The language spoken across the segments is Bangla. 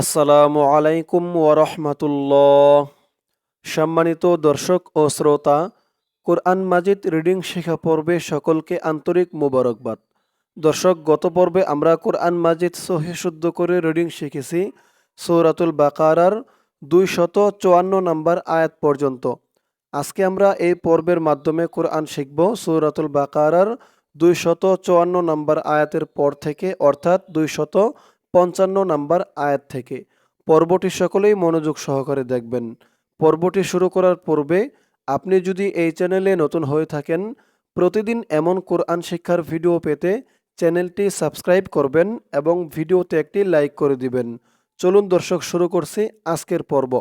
আসসালামু আলাইকুম ওরহমতুল্লাহ সম্মানিত দর্শক ও শ্রোতা, কোরআন মাজিদ রিডিং শেখা পর্বে সকলকে আন্তরিক মোবারকবাদ। দর্শক, গত পর্বে আমরা কোরআন মাজিদ সহি শুদ্ধ করে রিডিং শিখেছি, সৌরাতুল বাকারার দুই শত চুয়ান্ন নম্বর আয়াত পর্যন্ত। আজকে আমরা এই পর্বের মাধ্যমে কোরআন শিখব সৌরাতুল বাকারার দুই শত চুয়ান্ন নম্বর আয়াতের পর থেকে, অর্থাৎ দুই শত পঞ্চান্ন নম্বর আয়াত থেকে। পর্বটি সকলেই মনোযোগ সহকারে দেখবেন। পর্বটি শুরু করার পূর্বে আপনি যদি এই চ্যানেলে নতুন হয়ে থাকেন, প্রতিদিন এমন কোরআন শিক্ষার ভিডিও পেতে চ্যানেলটি সাবস্ক্রাইব করবেন এবং ভিডিওতে একটি লাইক করে দিবেন। চলুন দর্শক, শুরু করছি আজকের পর্ব।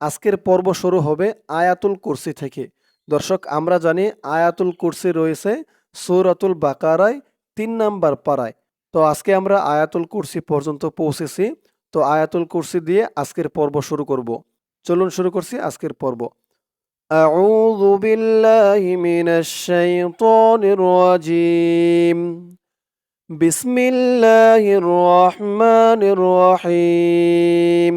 আজকের পর্ব শুরু হবে আয়াতুল কুরসি থেকে। দর্শক, আমরা জানি আয়াতুল কুরসি রয়েছে সৌরাতুল বাকারায় তিন নাম্বার পাড়ায় তো আজকে আমরা আয়াতুল কুরসি পর্যন্ত পৌঁছেছি তো আয়াতুল কুরসি দিয়ে আজকের পর্ব শুরু করব চলুন শুরু করছি আজকের পর্ব أعوذ بالله من الشيطان الرجيم بسم الله الرحمن الرحيم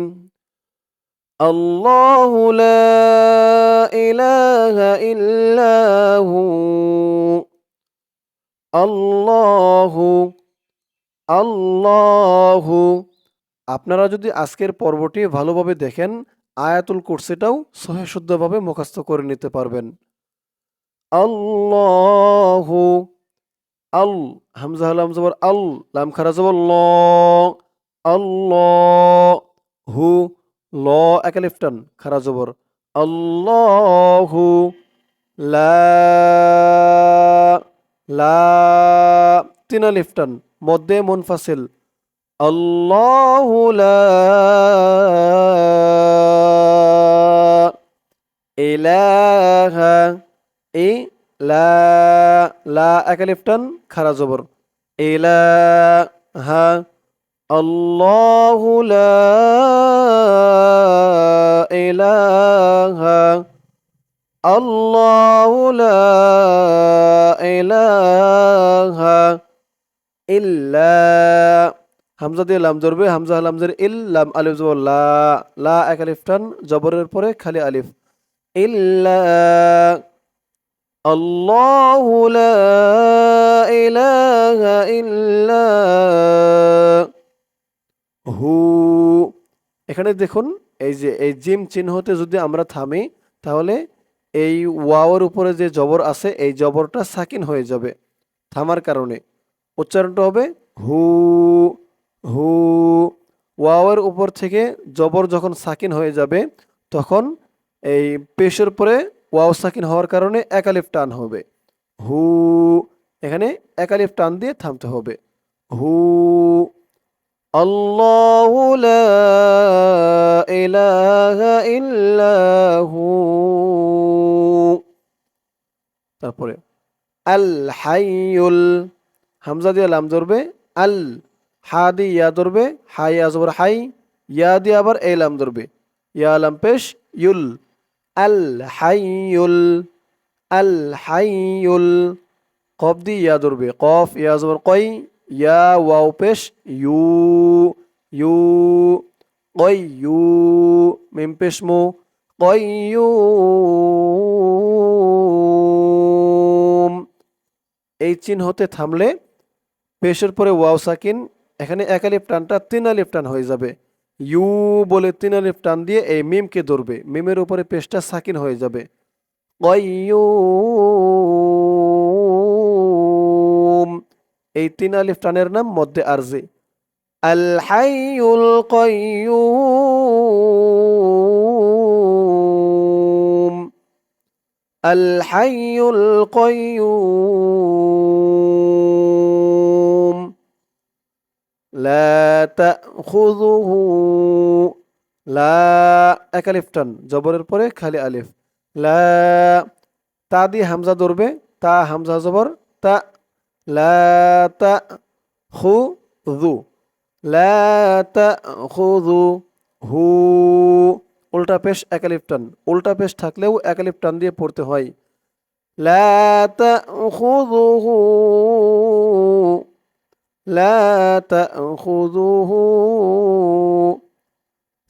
الله لا إله إلا هو الله আল্লাহু। আপনারা যদি আজকের পর্বটি ভালোভাবে দেখেন, আয়াতুল কুরসিটাও সহে শুদ্ধভাবে মুখস্থ করে নিতে পারবেন। আল্লাহু। আল, হামজা হালাম জবর আল, লাম খারা ল হু ল একালিফটান খারা জবর। আল্লাহু, লা লা, তিনা লিফটান মধ্যে মুনফাসিল। আল্লাহু ইলাহা ই লা লা খারা জবর। ইলাহা আল্লাহু লা ইলাহা ইল্লা। হামজা দিয়ে লাম ধরবে, হামজা লামজের ইল, লাম আলিফ জবর লা। লা এক আলিফ টান, জবরের পরে খালি আলিফ। ইল্লা। আল্লাহু লা ইলাহা ইল্লা। হু। এখানে দেখুন, এই যে, এই জিম চিহ্নতে যদি আমরা থামি, তাহলে এই ওয়াওয়ের উপরে যে জবর আছে, এই জবরটা সাকিন হয়ে যাবে, থামার কারণে। উচ্চারণটা হবে হু হু। ওয়াওয়ের উপর থেকে জবর যখন সাকিন হয়ে যাবে, তখন এই পেশের পরে ওয়াও সাকিন হওয়ার কারণে একালিফ টান হবে। হু, এখানে একালিফ টান দিয়ে থামতে হবে। হু, আল্লাহু লা ইলাহা ইল্লা হু। তারপরে, আল হাইয়ুল হামজা দিয়ে লাম ধরবে, আল হা দিয়ে ইয়া ধরবে হাই আজবর, হাই ইয়া দিয়ে আবার এই লাম ধরবে। ইয়া লাম পেশ, ইউল, আল হাইয়ুল আল হাইয়ুল, কফ দিয়ে ইয়া ধরবে, কফ, ইয়া জবর কই, ইয়া ওয়াও পেশ, ইউ ইউ, কই, ইউ, মিম পেশ, মু কয়ুম এই চিহ্নতে থামলে পেশের পরে ওয়াও সাকিন, এখানে এক আলিফ টানটা তিন আলিফ টান হয়ে যাবে। ইউ বলে তিন আলিফ টান দিয়ে এই মিমকে ধরবে। মিমের উপরে পেশটা সাকিন হয়ে যাবে। এই তিন আলিফ টানের নাম মধ্যে আরজে। আল হাইয়ুল কয়ুম আল হাইয়ুল কয়ুম لا تأخذه لا এক আলিফ টান জবরের পরে খালি আলিফ লা তা দিয়ে হামজা ধরবে তা হামজা জবর তা লা তা খু দু লা তা খুদু হু উল্টা পেশ এক আলিফ টান উল্টা পেশ থাকলেও এক আলিফ টান দিয়ে পড়তে হয় লা তা খুদুহু لا تأخذه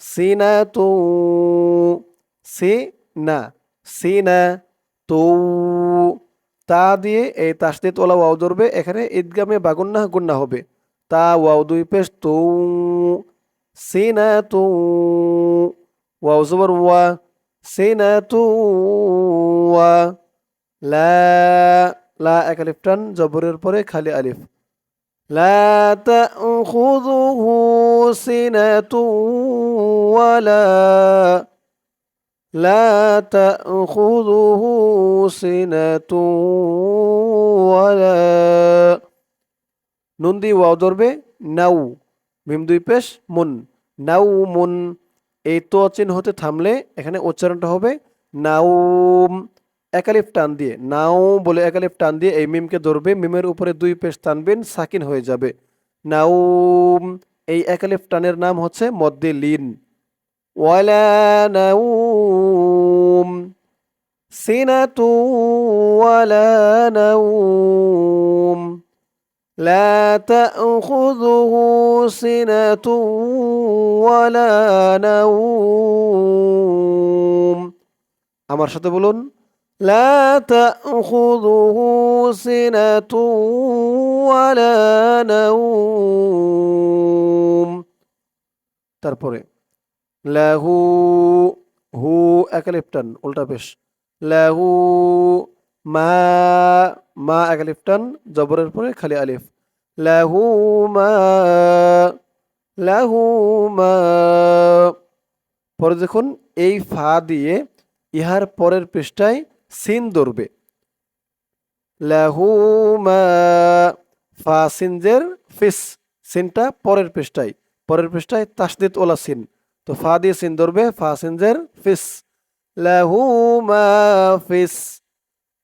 সিনাতু সি না সিনা তু তা দিয়ে এই তাসদিদ ওলা ওয়াও ধরবে এখানে ঈদগামে বাগুন্না গুন্না হবে তা ওয়াও দুই পেশ তু সিনা তু ওয়াও জবর ওয়া সিনা তু ওয়া লা লা এক আলিফ টান জবরের পরে খালি আলিফ لا تأخذه سنة ولا لا تأخذه سنة ولا নুন দিয়ে ওয়াও ধরবে নাউ মিম দুই পেশ মুন নাউ মুন এই তো চিহ্ন হতে থামলে এখানে উচ্চারণটা হবে নাউম একালিফ টান দিয়ে নাও বলে একালিফ টান দিয়ে এই মিমকে ধরবে মিমের উপরে দুই পেশ টানবেন সাকিন হয়ে যাবে নাউম এই একালিফ টানের নাম হচ্ছে মদ্দে লিন ওয়ালা নাউম সিনাতু ওয়ালা নাউম لا تأخذه سنة ولا نوم আমার সাথে বলুন لا تأخذه سنة ولا نوم তারপরে লাহু হু একালিপটান উল্টা পেশ লাহু মা মা একালিপটান জবরের পরে খালি আলিফ লাহু মা লাহু মা পরে দেখুন এই ফা দিয়ে ইহার পরের পৃষ্ঠায় সিন ধরবে। ফা ফিস, সিনটা পরের পৃষ্ঠায়। পরের পৃষ্ঠায় তাসদিদ ওলা সিন। তো ফা দিয়ে সিন ধরবে, ফা সিনজের ফিস। ফিস।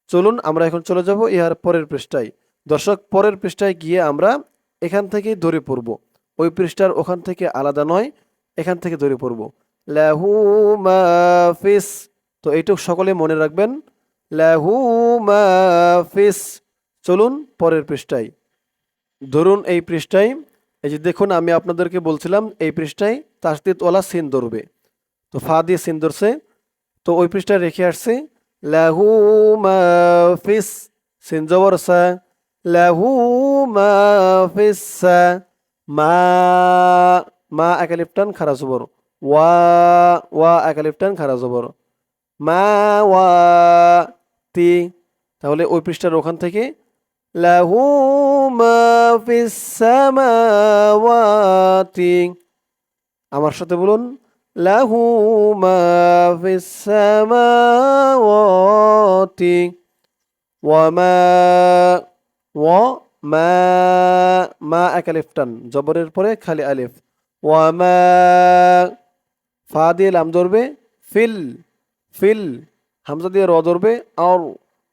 চলুন আমরা এখন চলে যাব ইহার পরের পৃষ্ঠায়। দর্শক, পরের পৃষ্ঠায় গিয়ে আমরা এখান থেকে ধরে পড়ব। ওই পৃষ্ঠার ওখান থেকে আলাদা নয়, এখান থেকে ধরে পড়ব। লাহু মা ফিস। তো এইটুক সকলে মনে রাখবেন লাহু চলুন পরের পৃষ্ঠায়। ধরুন এই পৃষ্ঠায়, এই যে দেখুন, আমি আপনাদেরকে বলছিলাম, এই পৃষ্ঠায় তাসদিদ ওলা সিন ধরবে। তো ফা দিয়ে সিন ধরছে। তো ওই পৃষ্ঠায় রেখে আসছে, লাহু মা ফিস। সিন জবর সা, লাহু মা ফিস সা, মা মা খারা জবর। ওয়া ওয়া একালিপটান খারা জবর। মা, ওয়া তি, তাহলে ওই পৃষ্ঠার ওখান থেকে, লাহু আমার সাথে বলুন, লাহু মা ফিস সামাওয়াতি। ওয়া মা মা এক জবরের পরে খালি আলিফ। ওয়া মা, ফা দিয়ে লাম ধরবে, ফিল ফিল। হামজা দিয়ে র ধরবে আর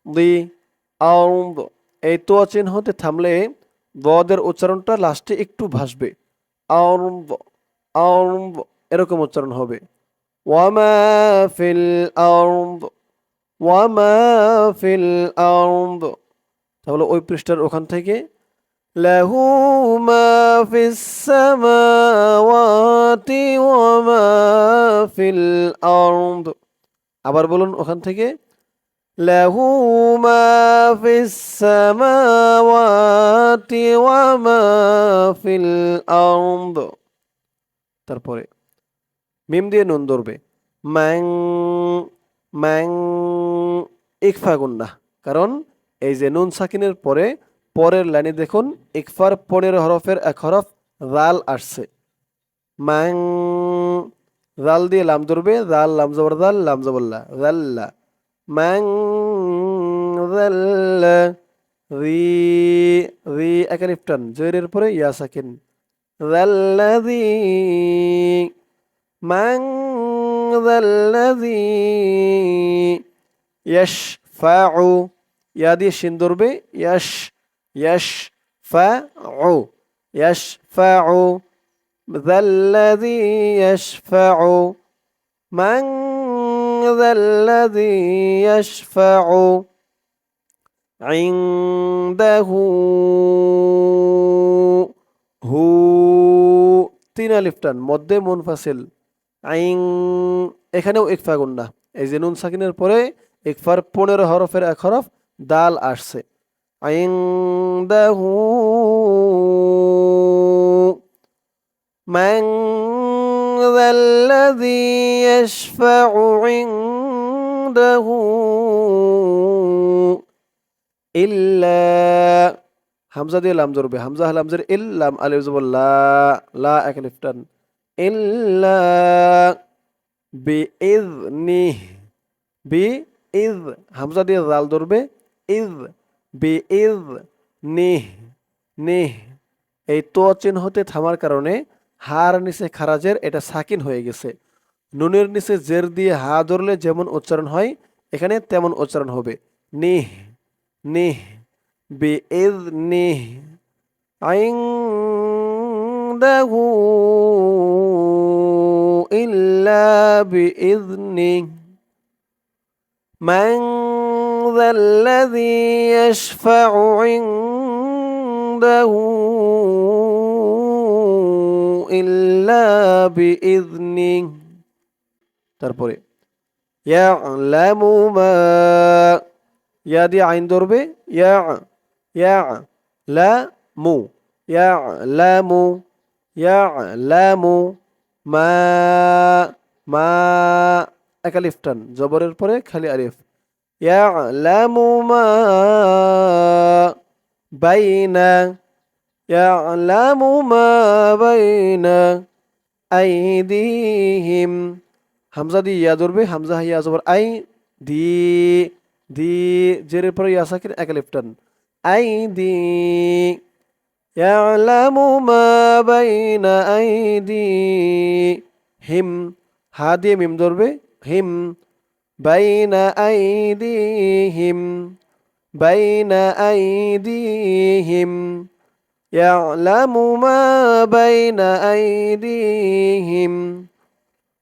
দি আর এই তো চিহ্নতে থামলে দদের উচ্চারণটা লাস্টে একটু ভাসবে। আরম্ভ আরম্ভ এরকম উচ্চারণ হবে। ওয়ামা ফিল আরম্ভ ওয়ামা ফিল আরম্ভ তাহলে ওই পৃষ্ঠার ওখান থেকে, লাহু মা ফিস সামাওয়াতি ওয়া মা ফিল আরদ আবার বলুন ওখান থেকে তারপরে, মিম দিয়ে নুন ধরবে ম্যাং ম্যাং ইকফা গুন্না। কারণ এই যে নুন সাকিনের পরে, পরের লাইনে দেখুন, ইকফার পরের হরফের এক হরফ রাল আসছে। ম্যাং রাল দিয়ে লাম ধরবে রাল লাম জবর রাল লাম জবল্লা রাল্লা ম্যাং রি রি একালিফ টান জয়ের পরে ইয়া সাকিন। রাল্লাযী মান যাল্লাযী ইয়াশফাউ ইয়া দিয়ে শিন ধরবে, ইয়াশ ইয়াশ ফা ও ইয়াশ ফা ও যাল্লাযী ইয়াশফাউ মান যাল্লাযী ইয়াশফাউ عنده হু তিন আলিফটান মধ্যে মুনফাসিল আইং এখানেও ইকফা গুন্না এই যে নুন সাকিনের পরে ইকফার পনেরো হরফের এক হরফ দাল আসছে আইং দাহু من ذا الذي يشفع عنده إلا হামজা দিয়ে লাম ধরবে হামজা লামজের ইল্লাম আলিফ জবর লা লা এক লিফটান ইল্লা বি ইজ নি বি ইজ হামজা দিয়ে জাল ধরবে ইজ বি ইজ নি নি এই তো চিহ্নতে থামার কারণে হার নিচে খারাজের, এটা সাকিন হয়ে গেছে। নুনের নিচে জের দিয়ে হা ধরলে যেমন উচ্চারণ হয়, এখানে তেমন উচ্চারণ হবে। নিহ নিহ বে এদ নিহ আইং দাহু ইল্লা বিইذনি মান যাল্লাযী ইয়াশফাউ ইনদাহু إلا بإذنه তারপরে يعلم ما ইয়া দিয়ে আইন ধরবে ইয়া ইয়া লা মু يعلم يعلم ما ما এক আলিফ টান জবরের পরে খালি আলিফ يعلم ما بين يعلم ما بين أيديهم হামজা দিয়ে ইয়া ধরবে হামজা ইয়া জবর আই দি দি জেরের পরে ইয়া সাকির এক আলিফ টান আই দি يعلم ما بين أيديهم هادي ميم ধরবে হিম بين أيديهم بين أيديهم يعلم ما بين أيديهم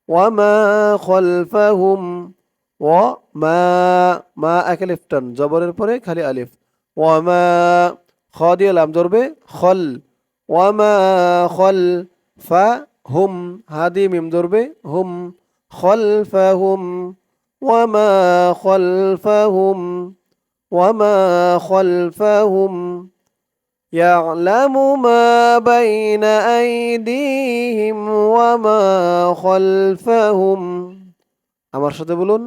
وما خلفهم وما ما أكلف تن جبر البري خلي ألف. وما خادي لام ضربه خل. وما خل فهم هذه ميم ضربه هم. خلفهم وما خلفهم وما خلفهم. يعلم ما بين أيديهم وما خلفهم আমার সাথে বলুন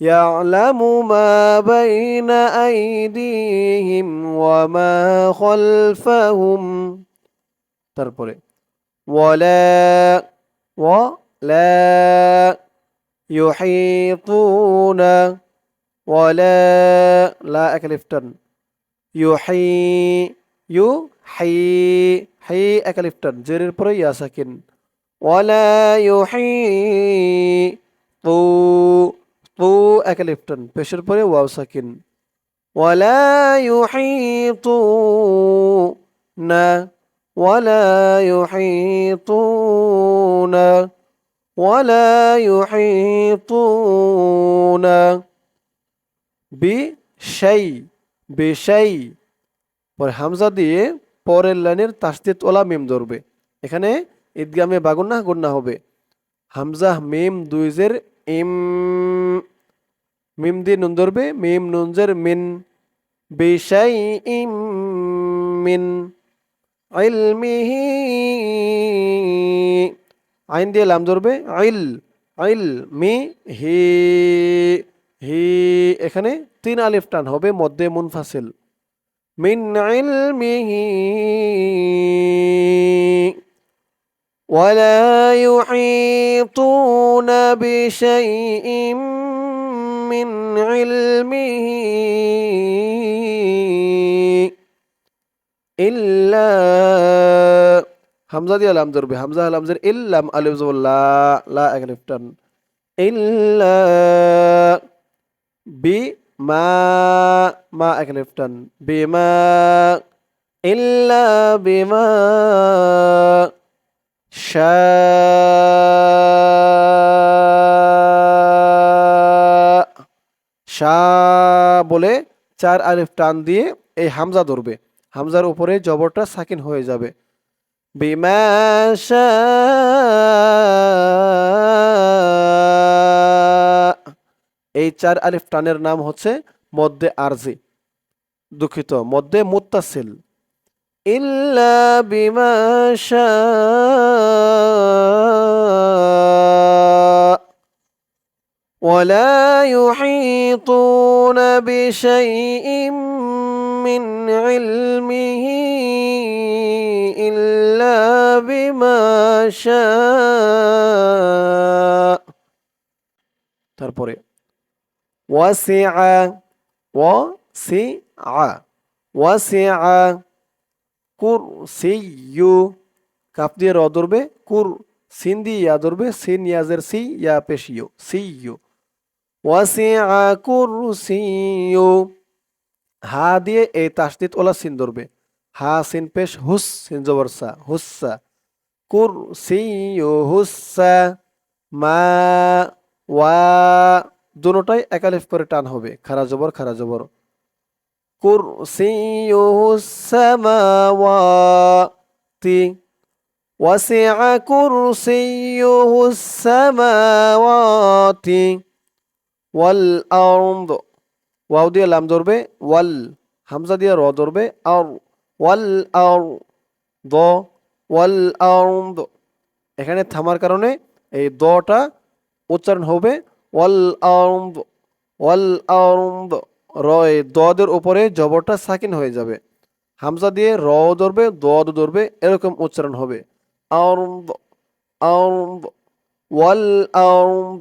يعلم ما بين أيديهم وما خلفهم তারপরে ولا ولا يحيطون ولا لا أكلفتن يحي يحي حي أكلفتن جرير পরে ইয়া সাকিন ولا يحيطون তু একে লিফটন পেশের পরে ওয়াও সাকিন ওয়ালা ইউহিতুনা ওয়ালা ইউহিতুনা ওয়ালা ইউহিতুনা বি সেই বেশাই পরে হামজা দিয়ে পরের লাইনের তাসদিদ ওলা মিম ধরবে। এখানে ঈদগামে বাগুন্না গুন্না হবে। হামজা মিম দুইজের এম মিম দিয়ে নুন ধরবে। মিম নুনজের মিন, বিশাই ইম মিন ইলমিহি আইন দিয়ে লাম ধরবে। আইল আইল মি, হি হি, এখানে তিন আলিফ টান হবে মধ্যে মুনফাসিল। মিন ইলমিহি ولا يحيطون بشيء من علمه إلا হামজা দিয়ে লাম ধরবে হামজা লামজের ইল্লাম আলিফ জবর লা লা এক লিফটান ইল্লা বি মা মা এক লিফটান বিমা, ইল্লা বিমা, শা বলে চার আলিফ টান দিয়ে এই হামজা ধরবে। হামজার উপরে জবরটা সাকিন হয়ে যাবে। বিমা এই চার আলিফ টানের নাম হচ্ছে মধ্যে আরজি দুঃখিত মধ্যে মুত্তাসিল ইল্লা বিমা শাআ ولا يحيطون بشيء من علمه إلا بما شاء তারপরে ওয়াসিআ ওয়াসিআ ওয়াসিআ কুরসিয়্যু কাপ দিয়ে র ধরবে কুর সিন দিয়ে ইয়া ধরবে সিন ইয়াজের সি ইয়া পেশিও সিয়্যু ওয়াসিআ কুরসিয়্যু হা দিয়ে এই তাসদিদ ওলা সিন ধরবে। হা সিন পেশ, হুস সিন জবর সা হুসসা। কুরসিয়্যু হুসসা মা ওয়া দুটোটাই একালিফ করে টান হবে। খারা জবর খারা জবর। ওয়াল ওয়াও দিয়ে লাম ধরবে, ওয়াল হামজা দিয়ে র ধরবে আর ওয়াল আর দ ওয়াল আরদ এখানে থামার কারণে এই দটা উচ্চারণ হবে ওয়াল আরদ ওয়াল আরদ রয় দদের উপরে জবরটা সাকিন হয়ে যাবে হামজা দিয়ে র ধরবে দদ ধরবে এরকম উচ্চারণ হবে আরদ আরদ ওয়াল আরদ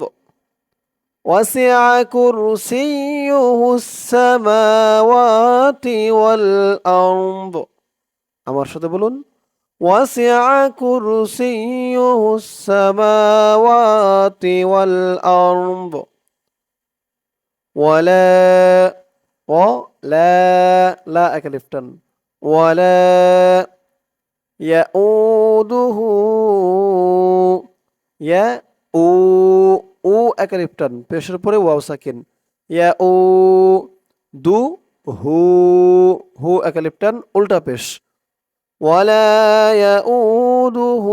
وسع كرسيه السماوات والأرض আমার সাথে বলুন وسع كرسيه السماوات والأرض ولا ولا لا أكلفتن ولا يؤوده يا أو أو أكلفتن بشر بري واو ساكن يا أو دو هو هو أكلفتن ألتا بش ولا يؤوده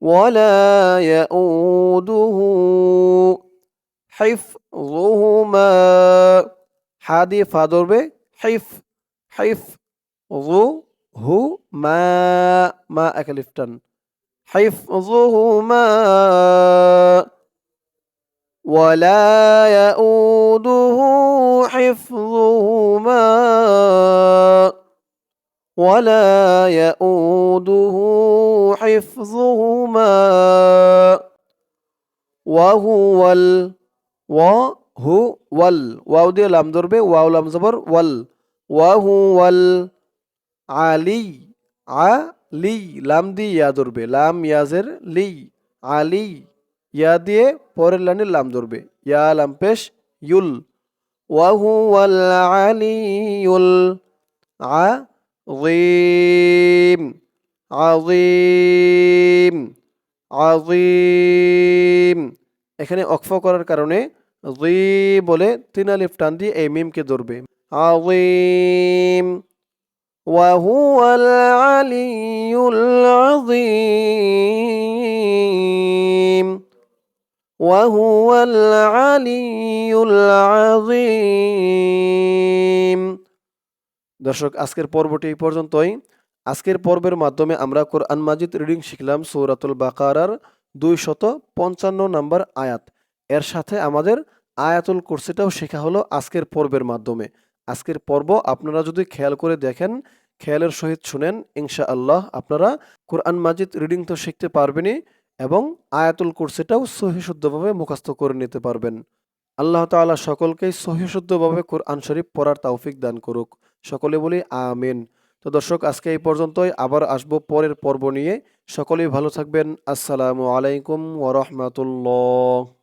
ولا يؤوده حفظهما. حادي فضربه حف حف ظو هو ما ما أكلفتن. حفظهما. ولا يؤوده حفظهما. ولا يؤوده حفظهما وهو ال وهو وال واو দিয়ে লাম ধরবে ওয়াও লাম জবর ওয়াল وهو العلي আ লি লাম দিয়ে ইয়া ধরবে লাম ইয়াজের লি আলি ইয়া দিয়ে পরের লাইনে লাম ধরবে ইয়া লাম পেশ ইউল ওয়াহু ওয়াল আলিউল আযীম আযীম আযীম এখানে অক্ফ করার কারণে জি বলে তিন আলিফ টান দিয়ে এই মিমকে ধরবে আযীম وهو العلي العظيم وهو العلي العظيم দর্শক, আজকের পর্বটি এই পর্যন্তই। আজকের পর্বের মাধ্যমে আমরা কোরআন মাজিদ রিডিং শিখলাম সৌরাতুল বাকারার দুই শত পঞ্চান্ন নম্বর আয়াত। এর সাথে আমাদের আয়াতুল কুরসিটাও শেখা হলো আজকের পর্বের মাধ্যমে। আজকের পর্ব আপনারা যদি খেয়াল করে দেখেন, খেয়ালের সহিত শুনেন ইনশা আল্লাহ আপনারা কোরআন মাজিদ রিডিং তো শিখতে পারবেনই এবং আয়াতুল কুরসিটাও সহিশুদ্ধভাবে মুখস্থ করে নিতে পারবেন। আল্লাহ তাআলা সকলকেই সহিশুদ্ধভাবে কোরআন শরীফ পড়ার তৌফিক দান করুক। সকলে বলি আমিন। তো দর্শক, আজকে এই পর্যন্তই। আবার আসব পরের পর্ব নিয়ে। সকলেই ভালো থাকবেন। আসসালামু আলাইকুম ওরহমতুল্লাহ